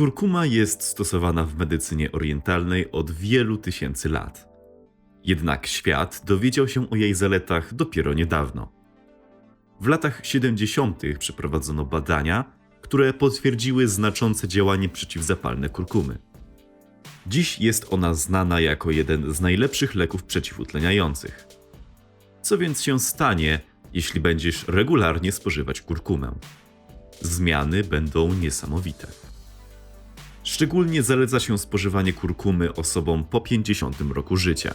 Kurkuma jest stosowana w medycynie orientalnej od wielu tysięcy lat. Jednak świat dowiedział się o jej zaletach dopiero niedawno. W latach 70. przeprowadzono badania, które potwierdziły znaczące działanie przeciwzapalne kurkumy. Dziś jest ona znana jako jeden z najlepszych leków przeciwutleniających. Co więc się stanie, jeśli będziesz regularnie spożywać kurkumę? Zmiany będą niesamowite. Szczególnie zaleca się spożywanie kurkumy osobom po 50 roku życia.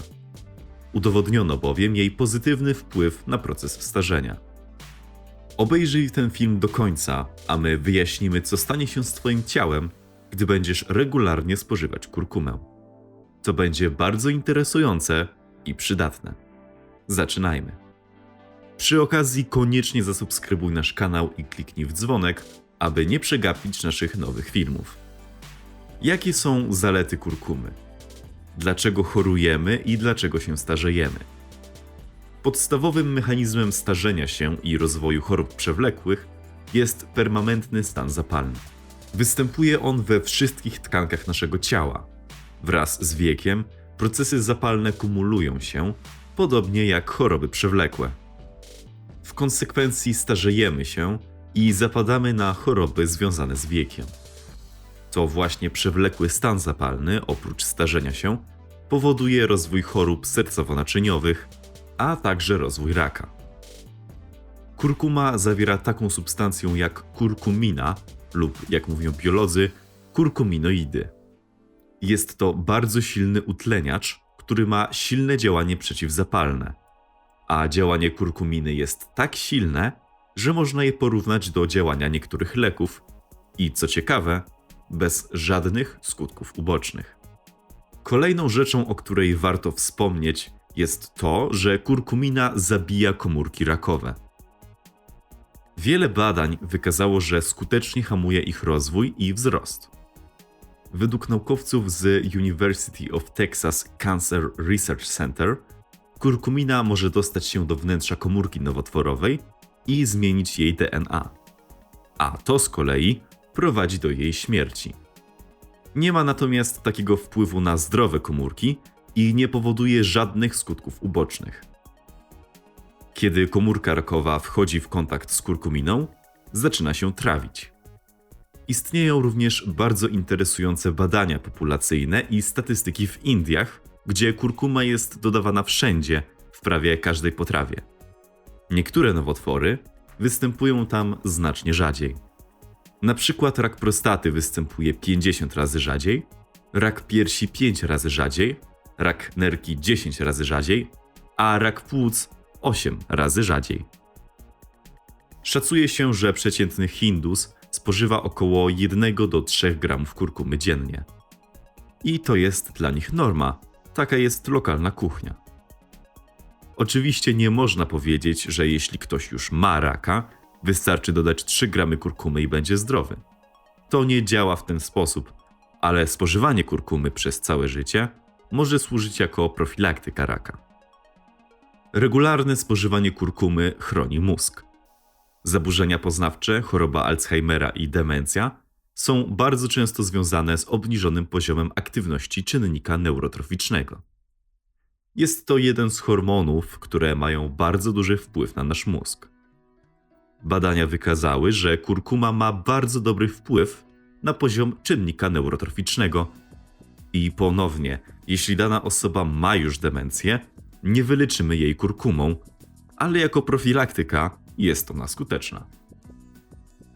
Udowodniono bowiem jej pozytywny wpływ na proces starzenia. Obejrzyj ten film do końca, a my wyjaśnimy, co stanie się z Twoim ciałem, gdy będziesz regularnie spożywać kurkumę. To będzie bardzo interesujące i przydatne. Zaczynajmy. Przy okazji koniecznie zasubskrybuj nasz kanał i kliknij w dzwonek, aby nie przegapić naszych nowych filmów. Jakie są zalety kurkumy? Dlaczego chorujemy i dlaczego się starzejemy? Podstawowym mechanizmem starzenia się i rozwoju chorób przewlekłych jest permanentny stan zapalny. Występuje on we wszystkich tkankach naszego ciała. Wraz z wiekiem procesy zapalne kumulują się, podobnie jak choroby przewlekłe. W konsekwencji starzejemy się i zapadamy na choroby związane z wiekiem. To właśnie przewlekły stan zapalny, oprócz starzenia się, powoduje rozwój chorób sercowo-naczyniowych, a także rozwój raka. Kurkuma zawiera taką substancję jak kurkumina lub, jak mówią biolodzy, kurkuminoidy. Jest to bardzo silny utleniacz, który ma silne działanie przeciwzapalne. A działanie kurkuminy jest tak silne, że można je porównać do działania niektórych leków i co ciekawe, bez żadnych skutków ubocznych. Kolejną rzeczą, o której warto wspomnieć, jest to, że kurkumina zabija komórki rakowe. Wiele badań wykazało, że skutecznie hamuje ich rozwój i wzrost. Według naukowców z University of Texas Cancer Research Center, kurkumina może dostać się do wnętrza komórki nowotworowej i zmienić jej DNA. A to z kolei prowadzi do jej śmierci. Nie ma natomiast takiego wpływu na zdrowe komórki i nie powoduje żadnych skutków ubocznych. Kiedy komórka rakowa wchodzi w kontakt z kurkuminą, zaczyna się trawić. Istnieją również bardzo interesujące badania populacyjne i statystyki w Indiach, gdzie kurkuma jest dodawana wszędzie, w prawie każdej potrawie. Niektóre nowotwory występują tam znacznie rzadziej. Na przykład rak prostaty występuje 50 razy rzadziej, rak piersi 5 razy rzadziej, rak nerki 10 razy rzadziej, a rak płuc 8 razy rzadziej. Szacuje się, że przeciętny Hindus spożywa około 1 do 3 gramów kurkumy dziennie. I to jest dla nich norma, taka jest lokalna kuchnia. Oczywiście nie można powiedzieć, że jeśli ktoś już ma raka, wystarczy dodać 3 gramy kurkumy i będzie zdrowy. To nie działa w ten sposób, ale spożywanie kurkumy przez całe życie może służyć jako profilaktyka raka. Regularne spożywanie kurkumy chroni mózg. Zaburzenia poznawcze, choroba Alzheimera i demencja są bardzo często związane z obniżonym poziomem aktywności czynnika neurotroficznego. Jest to jeden z hormonów, które mają bardzo duży wpływ na nasz mózg. Badania wykazały, że kurkuma ma bardzo dobry wpływ na poziom czynnika neurotroficznego. I ponownie, jeśli dana osoba ma już demencję, nie wyleczymy jej kurkumą, ale jako profilaktyka jest ona skuteczna.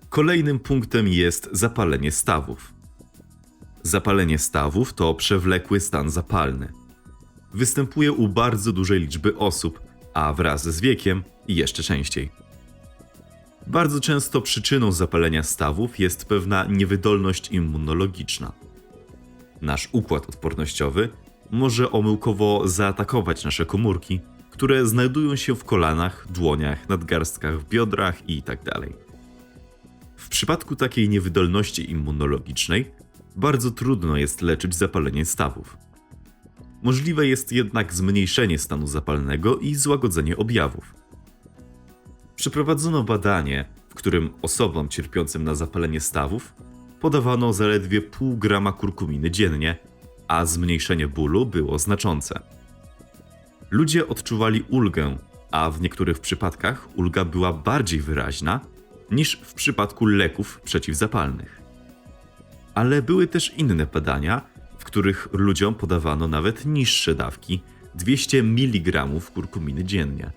Kolejnym punktem jest zapalenie stawów. Zapalenie stawów to przewlekły stan zapalny. Występuje u bardzo dużej liczby osób, a wraz z wiekiem jeszcze częściej. Bardzo często przyczyną zapalenia stawów jest pewna niewydolność immunologiczna. Nasz układ odpornościowy może omyłkowo zaatakować nasze komórki, które znajdują się w kolanach, dłoniach, nadgarstkach, biodrach itd. W przypadku takiej niewydolności immunologicznej bardzo trudno jest leczyć zapalenie stawów. Możliwe jest jednak zmniejszenie stanu zapalnego i złagodzenie objawów. Przeprowadzono badanie, w którym osobom cierpiącym na zapalenie stawów podawano zaledwie pół grama kurkuminy dziennie, a zmniejszenie bólu było znaczące. Ludzie odczuwali ulgę, a w niektórych przypadkach ulga była bardziej wyraźna niż w przypadku leków przeciwzapalnych. Ale były też inne badania, w których ludziom podawano nawet niższe dawki 200 mg kurkuminy dziennie.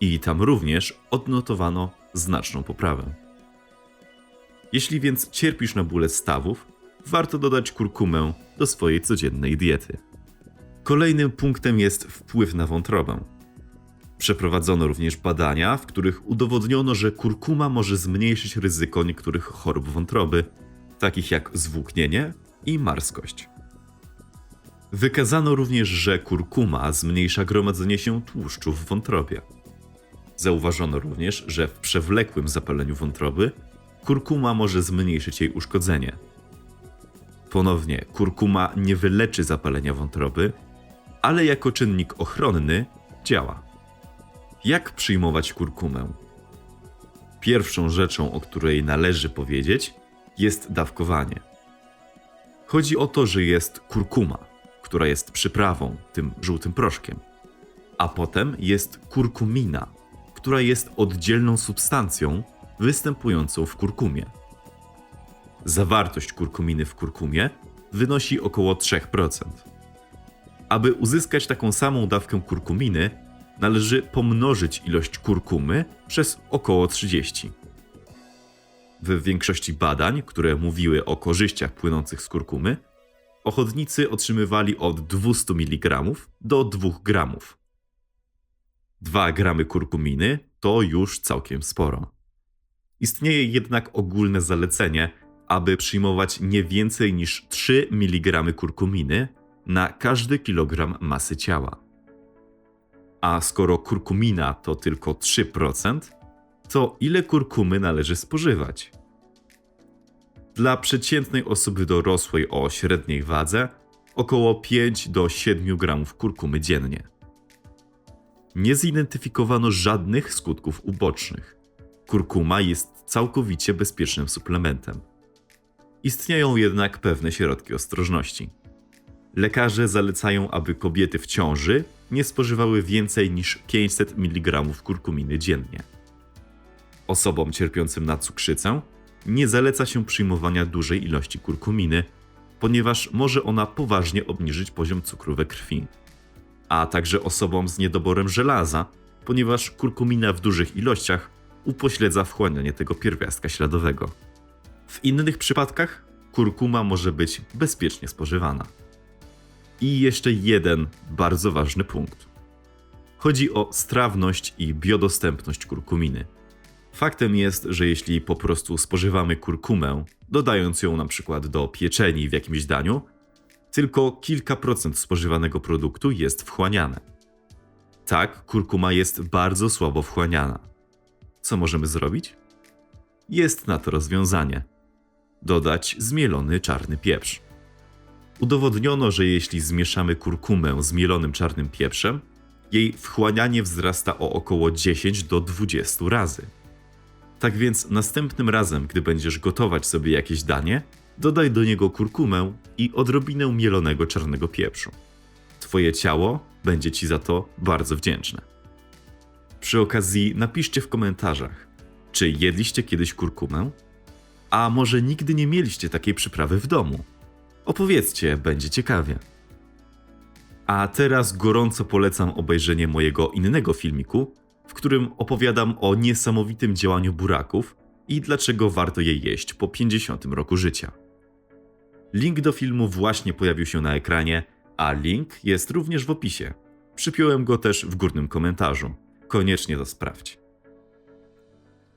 I tam również odnotowano znaczną poprawę. Jeśli więc cierpisz na bóle stawów, warto dodać kurkumę do swojej codziennej diety. Kolejnym punktem jest wpływ na wątrobę. Przeprowadzono również badania, w których udowodniono, że kurkuma może zmniejszyć ryzyko niektórych chorób wątroby, takich jak zwłóknienie i marskość. Wykazano również, że kurkuma zmniejsza gromadzenie się tłuszczu w wątrobie. Zauważono również, że w przewlekłym zapaleniu wątroby kurkuma może zmniejszyć jej uszkodzenie. Ponownie, kurkuma nie wyleczy zapalenia wątroby, ale jako czynnik ochronny działa. Jak przyjmować kurkumę? Pierwszą rzeczą, o której należy powiedzieć, jest dawkowanie. Chodzi o to, że jest kurkuma, która jest przyprawą, tym żółtym proszkiem, a potem jest kurkumina, która jest oddzielną substancją występującą w kurkumie. Zawartość kurkuminy w kurkumie wynosi około 3%. Aby uzyskać taką samą dawkę kurkuminy, należy pomnożyć ilość kurkumy przez około 30. W większości badań, które mówiły o korzyściach płynących z kurkumy, ochotnicy otrzymywali od 200 mg do 2 g. 2 gramy kurkuminy to już całkiem sporo. Istnieje jednak ogólne zalecenie, aby przyjmować nie więcej niż 3 mg kurkuminy na każdy kilogram masy ciała. A skoro kurkumina to tylko 3%, to ile kurkumy należy spożywać? Dla przeciętnej osoby dorosłej o średniej wadze około 5 do 7 gramów kurkumy dziennie. Nie zidentyfikowano żadnych skutków ubocznych. Kurkuma jest całkowicie bezpiecznym suplementem. Istnieją jednak pewne środki ostrożności. Lekarze zalecają, aby kobiety w ciąży nie spożywały więcej niż 500 mg kurkuminy dziennie. Osobom cierpiącym na cukrzycę nie zaleca się przyjmowania dużej ilości kurkuminy, ponieważ może ona poważnie obniżyć poziom cukru we krwi. A także osobom z niedoborem żelaza, ponieważ kurkumina w dużych ilościach upośledza wchłanianie tego pierwiastka śladowego. W innych przypadkach kurkuma może być bezpiecznie spożywana. I jeszcze jeden bardzo ważny punkt. Chodzi o strawność i biodostępność kurkuminy. Faktem jest, że jeśli po prostu spożywamy kurkumę, dodając ją na przykład do pieczeni w jakimś daniu, tylko kilka procent spożywanego produktu jest wchłaniane. Tak, kurkuma jest bardzo słabo wchłaniana. Co możemy zrobić? Jest na to rozwiązanie. Dodać zmielony czarny pieprz. Udowodniono, że jeśli zmieszamy kurkumę z mielonym czarnym pieprzem, jej wchłanianie wzrasta o około 10 do 20 razy. Tak więc następnym razem, gdy będziesz gotować sobie jakieś danie, dodaj do niego kurkumę i odrobinę mielonego czarnego pieprzu. Twoje ciało będzie ci za to bardzo wdzięczne. Przy okazji napiszcie w komentarzach, czy jedliście kiedyś kurkumę? A może nigdy nie mieliście takiej przyprawy w domu? Opowiedzcie, będzie ciekawie. A teraz gorąco polecam obejrzenie mojego innego filmiku, w którym opowiadam o niesamowitym działaniu buraków i dlaczego warto je jeść po 50 roku życia. Link do filmu właśnie pojawił się na ekranie, a link jest również w opisie. Przypiąłem go też w górnym komentarzu. Koniecznie to sprawdź.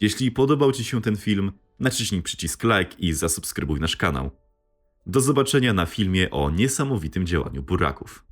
Jeśli podobał Ci się ten film, naciśnij przycisk like i zasubskrybuj nasz kanał. Do zobaczenia na filmie o niesamowitym działaniu buraków.